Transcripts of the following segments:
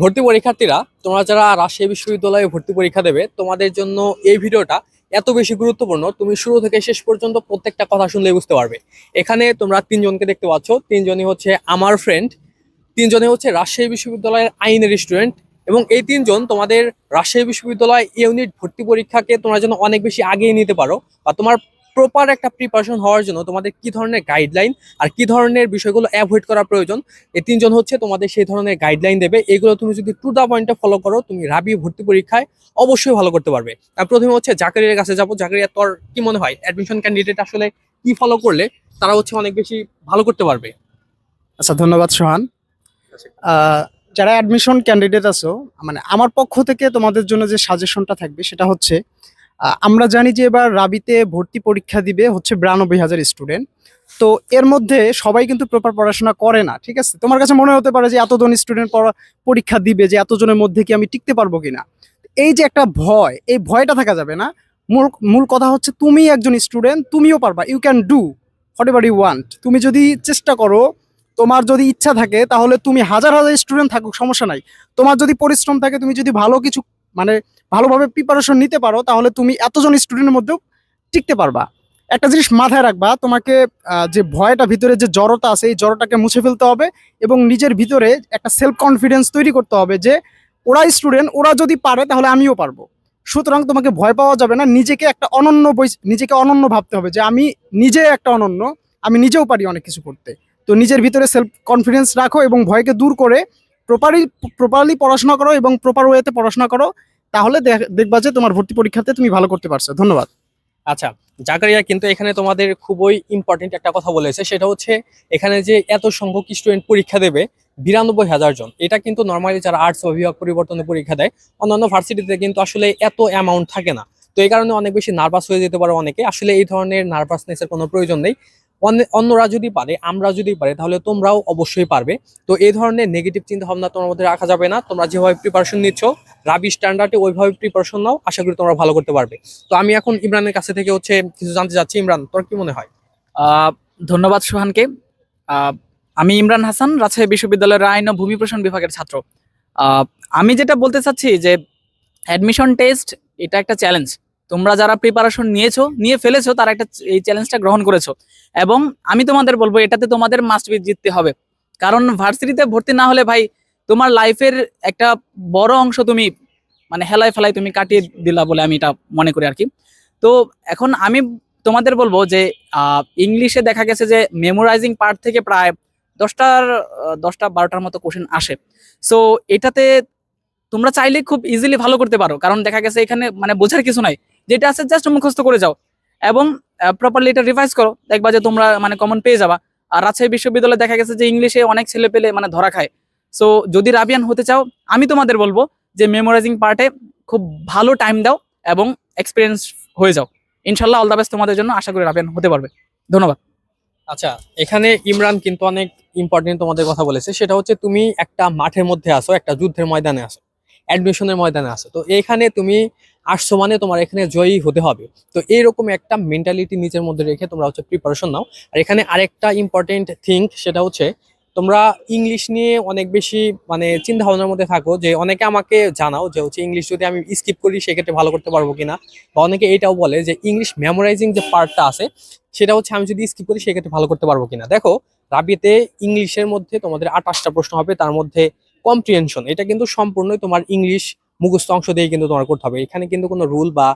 ভর্তি পরীক্ষার্থীরা, তোমরা যারা রাজশাহী বিশ্ববিদ্যালয়ে ভর্তি পরীক্ষা দেবে, তোমাদের জন্য এই ভিডিওটা এত বেশি গুরুত্বপূর্ণ, তুমি শুরু থেকে শেষ পর্যন্ত প্রত্যেকটা কথা শুনলে বুঝতে পারবে। এখানে তোমরা তিনজনকে দেখতে পাচ্ছ, তিনজনই হচ্ছে আমার ফ্রেন্ড তিনজনে হচ্ছে রাজশাহী বিশ্ববিদ্যালয়ের আইনের স্টুডেন্ট এবং এই তিনজন তোমাদের রাজশাহী বিশ্ববিদ্যালয় ইউনিট ভর্তি পরীক্ষাকে তোমরা যেন অনেক বেশি আগিয়ে নিতে পারো বা তোমার প্রপার একটা প্রিপারেশন হওয়ার জন্য তোমাদের কি ধরনের গাইডলাইন আর কি ধরনের বিষয়গুলো অ্যাভয়েড করা প্রয়োজন? এই তিনজন হচ্ছে তোমাদের সেই ধরনের গাইডলাইন দেবে। এগুলো তুমি যদি টু দা পয়েন্টে ফলো করো, তুমি রাবি ভর্তি পরীক্ষায় অবশ্যই ভালো করতে পারবে। প্রথমে হচ্ছে জাকারিয়ার কাছে যাব। জাকারিয়া, তোর কি মনে হয়? অ্যাডমিশন ক্যান্ডিডেট আসলে কি ফলো করলে তারা হচ্ছে অনেক বেশি ভালো করতে পারবে? আচ্ছা ধন্যবাদ, সোহান। যারা অ্যাডমিশন ক্যান্ডিডেট আছো মানে আমার পক্ষ থেকে তোমাদের জন্য যে সাজেশনটা থাকবে, সেটা হচ্ছে আমরা জানি যে এবার রাবিতে ভর্তি পরীক্ষা দিবে হচ্ছে বিরানব্বই হাজার স্টুডেন্ট তো এর মধ্যে সবাই কিন্তু প্রপার পড়াশোনা করে না, ঠিক আছে? তোমার কাছে মনে হতে পারে যে এতজন স্টুডেন্ট পরীক্ষা দিবে যে এতজনের মধ্যে কি আমি টিকতে পারব কিনা? এই যে একটা ভয়, এই ভয়টা থাকা যাবে না। মূল মূল কথা হচ্ছে তুমি একজন স্টুডেন্ট তুমিও পারবা। You can do whatever you want তুমি যদি চেষ্টা করো, তোমার যদি ইচ্ছা থাকে, তাহলে তুমি হাজার হাজার স্টুডেন্ট থাকুক, সমস্যা নাই। তোমার যদি পরিশ্রম থাকে, তুমি যদি ভালো কিছু মানে ভালোভাবে প্রিপারেশন নিতে পারো, তাহলে তুমি এতজন স্টুডেন্টের মধ্যেও টিকতে পারবা। একটা জিনিস মাথায় রাখবা, তোমাকে যে ভয়টা ভিতরে, যে জড়তা আছে, এই জড়তাকে মুছে ফেলতে হবে এবং নিজের ভিতরে একটা সেলফ কনফিডেন্স তৈরি করতে হবে যে ওরা স্টুডেন্ট ওরা যদি পারে তাহলে আমিও পারব। সুতরাং তোমাকে ভয় পাওয়া যাবে না, নিজেকে একটা অনন্য নিজেকে অনন্য ভাবতে হবে যে আমি নিজে একটা অনন্য, আমি নিজেও পারি অনেক কিছু করতে। তো নিজের ভিতরে সেলফ কনফিডেন্স রাখো এবং ভয়কে দূর করে প্রপারলি প্রপারলি পড়াশোনা করো এবং প্রপার ওয়েতে পড়াশোনা করো। তাহলে দেখ- দেখবা যে তোমার ভর্তি পরীক্ষাতে তুমি ভালো করতে পারছ। ধন্যবাদ। আচ্ছা জাকারিয়া কিন্তু এখানে তোমাদের খুবই ইম্পর্টেন্ট একটা কথা বলেছে। সেটা হচ্ছে এখানে যে এত সংখ্যক স্টুডেন্ট পরীক্ষা দেবে, বিরানব্বই হাজার জন। এটা কিন্তু নর্মালি যারা আর্টস বা বিভাগ পরিবর্তনে পরীক্ষা দেয়, অন্যান্য ভার্সিটিতে কিন্তু আসলে এত অ্যামাউন্ট থাকে না। তো এই কারণে অনেক বেশি নার্ভাস হয়ে যেতে পারে অনেকে। আসলে এই ধরনের নার্ভাসনেসের কোনো প্রয়োজন নেই। অন্যরা যদি পারে, আমরা যদি পারে, তাহলে তোমরাও অবশ্যই পারবে। তো এই ধরনের নেগেটিভ চিন্তা ভাবনা তোমার মধ্যে রাখা যাবে না। তোমরা যেভাবে প্রিপারেশন নিচ্ছ, রাবি স্ট্যান্ডার্ডে ওইভাবে প্রিপারেশন নাও। আশা করি তোমরা ভালো করতে পারবে। তো আমি এখন ইমরানের কাছে থেকে হচ্ছে কিছু জানতে চাচ্ছি। ইমরান, তোর কি মনে হয়? ধন্যবাদ সোহানকে। আমি ইমরান হাসান, রাজশাহী বিশ্ববিদ্যালয়ের আইন ও ভূমি প্রশাসন বিভাগের ছাত্র। আমি যেটা বলতে চাচ্ছি যে অ্যাডমিশন টেস্ট এটা একটা চ্যালেঞ্জ তোমরা যারা প্রিপারেশন নিয়েছো, নিয়ে ফেলেছো, তারা একটা এই চ্যালেঞ্জটা গ্রহণ করেছ। এবং আমি তোমাদের বলব, এটাতে তোমাদের মাস্ট বি জিততে হবে। কারণ ভার্সিটিতে ভর্তি না হলে ভাই, তোমার লাইফের একটা বড় অংশ তুমি মানে হেলায় ফেলায় তুমি কাটিয়ে দিলা বলে আমি এটা মনে করি আর কি তো এখন আমি তোমাদের বলব যে ইংলিশে দেখা গেছে যে মেমোরাইজিং পার্ট থেকে প্রায় দশটার দশটা বারোটার মতো কোশ্চেন আসে। সো এটাতে তোমরা চাইলে খুব ইজিলি ভালো করতে পারো। কারণ দেখা গেছে এখানে মানে বোঝার কিছু নাই। যেটা আছে জাস্ট মুখস্থ করে যাও। এবং প্রপারলি এটা রিভাইজ করো। দেখবা যে তোমরা মানে কমন পেয়ে যাবা। আর রাজশাহী বিশ্ববিদ্যালয়ে দেখা গেছে যে ইংলিশে অনেক ছেলে পেলে মানে ধরা খায়। সো যদি রাবিয়ান হতে চাও, আমি তোমাদের বলব যে মেমোরাইজিং পার্টে খুব ভালো টাইম দাও এবং এক্সপিরিয়েন্স হয়ে যাও। ইনশাল্লাহ অল দ্য বেস্ট তোমাদের জন্য। আশা করি রাবিয়ান হতে পারবে। ধন্যবাদ। আচ্ছা এখানে ইমরান কিন্তু অনেক ইম্পর্টেন্ট তোমাদের কথা বলেছে। সেটা হচ্ছে, তুমি একটা মাঠের মধ্যে আসো, একটা যুদ্ধের ময়দানে আসো। অ্যাডমিশনের ময়দানে আসো তো এখানে তুমি আসছো মানে তোমার এখানে জয়ী হতে হবে। তো এইরকম একটা মেন্টালিটি নিজের মধ্যে রেখে তোমরা হচ্ছে প্রিপারেশন নাও। আর এখানে আরেকটা ইম্পর্টেন্ট থিঙ্ক সেটা হচ্ছে তোমরা ইংলিশ নিয়ে অনেক বেশি মানে চিন্তা ভাবনার মধ্যে থাকো যে অনেকে আমাকে জানাও যে হচ্ছে ইংলিশ যদি আমি স্কিপ করি সেক্ষেত্রে ভালো করতে পারব কিনা। বা অনেকে এটাও বলে যে ইংলিশ মেমোরাইজিং যে পার্টটা আছে, সেটা হচ্ছে আমি যদি স্কিপ করি সেক্ষেত্রে ভালো করতে পারব কিনা। দেখো, রাবিতে ইংলিশের মধ্যে তোমাদের আঠাশটা প্রশ্ন হবে, তার মধ্যে কম্প্রিহেনশন এটা কিন্তু সম্পূর্ণই তোমার ইংলিশ মুখস্থ অংশ দিয়ে কিন্তু তোমার করতে হবে। এখানে কিন্তু কোনো রুল বা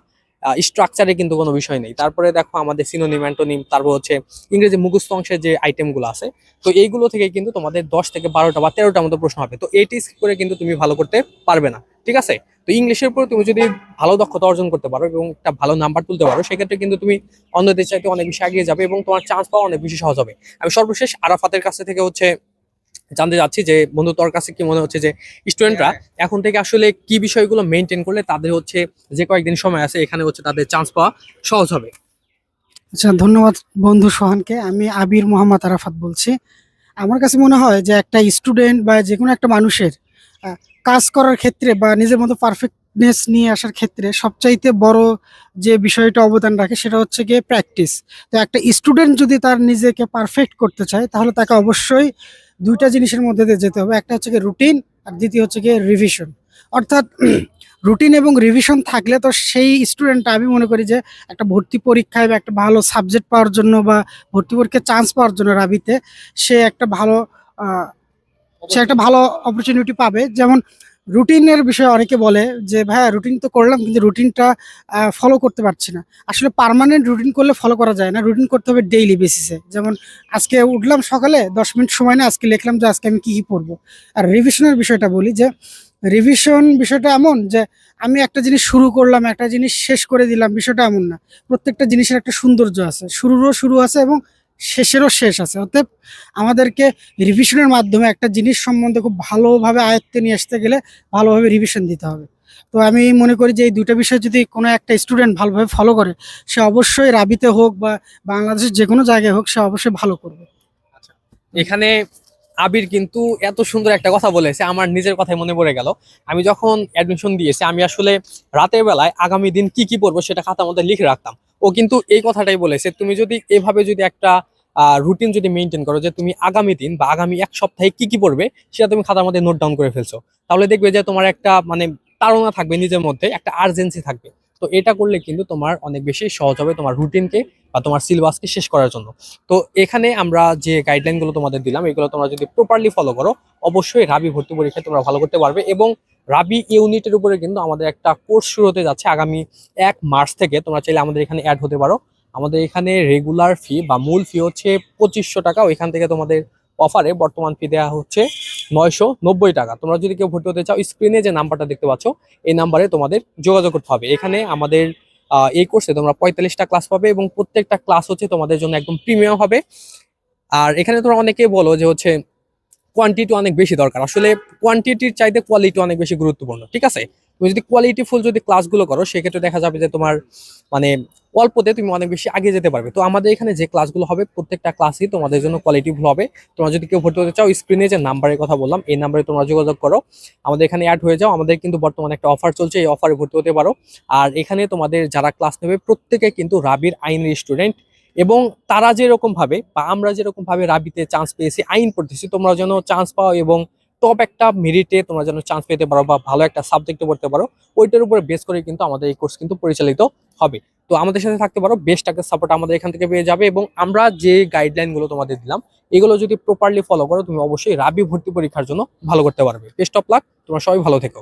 স্ট্রাকচারে কিন্তু কোনো বিষয় নেই। তারপরে দেখো আমাদের সিনোনিম অ্যান্টোনিম তারপর হচ্ছে ইংরেজি মুখস্থ অংশের যে আইটেমগুলো আছে, তো এইগুলো থেকে কিন্তু তোমাদের দশ থেকে বারোটা বা তেরোটা মতো প্রশ্ন হবে। তো এইটি করে কিন্তু তুমি ভালো করতে পারবে না, ঠিক আছে? তো ইংলিশের উপর তুমি যদি ভালো দক্ষতা অর্জন করতে পারো এবং একটা ভালো নাম্বার তুলতে পারো, সেক্ষেত্রে কিন্তু তুমি অন্যদের চাইতে অনেক বেশি এগিয়ে যাবে এবং তোমার চান্স পাওয়া অনেক বেশি সহজ হবে। আমি সর্বশেষ আরাফাতের কাছে থেকে হচ্ছে জানতে যাচ্ছি যে বন্ধু তোর কাছে কি মনে হচ্ছে যে স্টুডেন্টরা এখন থেকে আসলে কি বিষয়গুলো মেনটেন করলে তাদের হচ্ছে যে কয়েকদিন সময় আছে এখানে হচ্ছে তাদের চান্স পাওয়া সহজ হবে? আচ্ছা ধন্যবাদ বন্ধু সোহানকে। আমি আবির মোহাম্মদ আরাফাত বলছি। আমার কাছে মনে হয় যে একটা স্টুডেন্ট বা যে কোনো একটা মানুষের কাজ করার ক্ষেত্রে বা নিজের মতো পারফেক্টনেস নিয়ে আসার ক্ষেত্রে সবচাইতে বড় যে বিষয়টা অবদান রাখে সেটা হচ্ছে গিয়ে প্র্যাকটিস তো একটা স্টুডেন্ট যদি তার নিজেকে পারফেক্ট করতে চায়, তাহলে তাকে অবশ্যই দুইটা জিনিসের মধ্যে দিয়ে যেতে হবে। একটা হচ্ছে গিয়ে রুটিন আর দ্বিতীয় হচ্ছে গিয়ে রিভিশন অর্থাৎ রুটিন এবং রিভিশন থাকলে তো সেই স্টুডেন্টটা আমি মনে করি যে একটা ভর্তি পরীক্ষায় বা একটা ভালো সাবজেক্ট পাওয়ার জন্য বা ভর্তি পরীক্ষায় চান্স পাওয়ার জন্য রাবিতে সে একটা ভালো সে একটা ভালো অপরচুনিটি পাবে। যেমন রুটিনের বিষয়ে অনেকে বলে যে, ভাইয়া, রুটিন তো করলাম, কিন্তু রুটিনটা ফলো করতে পারছি না। আসলে পার্মানেন্ট রুটিন করলে ফলো করা যায় না। রুটিন করতে হবে ডেইলি বেসিসে যেমন, আজকে উঠলাম সকালে, দশ মিনিট সময় না আজকে লিখলাম যে, আজকে আমি কী কী পড়ব? আর রিভিশনের বিষয়টা বলি যে রিভিশন বিষয়টা এমন যে, আমি একটা জিনিস শুরু করলাম, একটা জিনিস শেষ করে দিলাম, বিষয়টা এমন না। প্রত্যেকটা জিনিসের একটা সৌন্দর্য আছে। শুরুরও শুরু আছে এবং শেষেরও শেষ আছে। অতএব আমাদেরকে রিভিশনের মাধ্যমে একটা জিনিস সম্বন্ধে খুব ভালোভাবে আয়ত্তে নিয়ে আসতে গেলে ভালোভাবে রিভিশন দিতে হবে। তো আমি মনে করি যে এই দুটো বিষয় যদি কোনো একটা স্টুডেন্ট ভালোভাবে ফলো করে, সে অবশ্যই রাবিতে হোক বা বাংলাদেশের যে কোনো জায়গায় হোক সে অবশ্যই ভালো করবে। এখানে আবির কিন্তু এত সুন্দর একটা কথা বলেছে, আমার নিজের কথাই মনে পড়ে গেল। আমি যখন অ্যাডমিশন দিয়েছি, আমি আসলে রাতের বেলায় আগামী দিন কি কি পড়ব সেটা খাতার মধ্যে লিখে রাখতাম। ও কিন্তু এই কথাটাই বলেছে, তুমি যদি এভাবে যদি একটা রুটিন যদি মেনটেন করো যে তুমি আগামী দিন বা আগামী এক সপ্তাহে কি কি পড়বে, সেটা তুমি খাতার মধ্যে নোট ডাউন করে ফেলছো। তাহলে দেখবে যে তোমার একটা মানে তাড়না থাকবে নিজের মধ্যে, একটা আর্জেন্সি থাকবে। তো এটা করলে কিন্তু তোমার অনেক বেশি সহজ হবে তোমার রুটিনকে বা তোমার সিলেবাসকে শেষ করার জন্য। তো এখানে আমরা যে গাইডলাইনগুলো তোমাদের দিলাম, এগুলো তোমরা যদি প্রপারলি ফলো করো, অবশ্যই রাবি ভর্তি পরীক্ষায় তোমরা ভালো করতে পারবে এবং রাবি ইউনিটের উপরে কিন্তু আমাদের একটা কোর্স শুরু হতে যাচ্ছে আগামী এক মার্চ থেকে। তোমরা চাইলে আমাদের এখানে অ্যাড হতে পারো। আমাদের এখানে রেগুলার ফি বা মূল ফি হচ্ছে পঁচিশশো টাকা। ওইখান থেকে তোমাদের অফারে বর্তমান ফি দেওয়া হচ্ছে নয়শো নব্বই টাকা। তোমরা যদি কেউ ভর্তি হতে চাও স্ক্রিনে যে নাম্বারটা দেখতে পাচ্ছ, এই নাম্বারে তোমাদের যোগাযোগ করতে হবে। এখানে আমাদের এই কোর্সে তোমরা পঁয়তাল্লিশটা ক্লাস পাবে এবং প্রত্যেকটা ক্লাস হচ্ছে তোমাদের জন্য একদম প্রিমিয়াম হবে। আর এখানে তোমরা অনেকে বলো যে হচ্ছে কোয়ান্টিটি অনেক বেশি দরকার। আসলে কোয়ান্টিটির চাইতে কোয়ালিটি অনেক বেশি গুরুত্বপূর্ণ, ঠিক আছে? তুমি যদি কোয়ালিটি ফুল যদি ক্লাসগুলো করো, সেক্ষেত্রে দেখা যাবে যে তোমার মানে অল্পতে তুমি অনেক বেশি আগে যেতে পারবে। তো আমাদের এখানে যে ক্লাসগুলো হবে, প্রত্যেকটা ক্লাসই তোমাদের জন্য কোয়ালিটিফুল হবে। তোমরা যদি কেউ ভর্তি হতে চাও স্ক্রিনে যে নাম্বারের কথা বললাম, এই নাম্বারে তোমরা যোগাযোগ করো। আমাদের এখানে অ্যাড হয়ে যাও। আমাদের কিন্তু বর্তমানে একটা অফার চলছে, এই অফারে ভর্তি হতে পারো। আর এখানে তোমাদের যারা ক্লাস নেবে, প্রত্যেকে কিন্তু রাবির আইনের স্টুডেন্ট এবং তারা যেরকমভাবে বা আমরা যেরকমভাবে রাবিতে চান্স পেয়েছি, আইন পড়তেছি তোমরা যেন চান্স পাও এবং টপ একটা মেরিটে তোমরা যেন চান্স পেতে পারো বা ভালো একটা সাবজেক্টে পড়তে পারো, ওইটার উপরে বেস করে কিন্তু আমাদের এই কোর্স কিন্তু পরিচালিত হবে। তো আমাদের সাথে থাকতে পারো বেস্ট একটা সাপোর্ট আমাদের এখান থেকে পেয়ে যাবে এবং আমরা যে গাইডলাইনগুলো তোমাদের দিলাম, এগুলো যদি প্রপারলি ফলো করো, তুমি অবশ্যই রাবি ভর্তি পরীক্ষার জন্য ভালো করতে পারবে। বেস্ট অফ লাক তোমরা সবাই ভালো থেকো।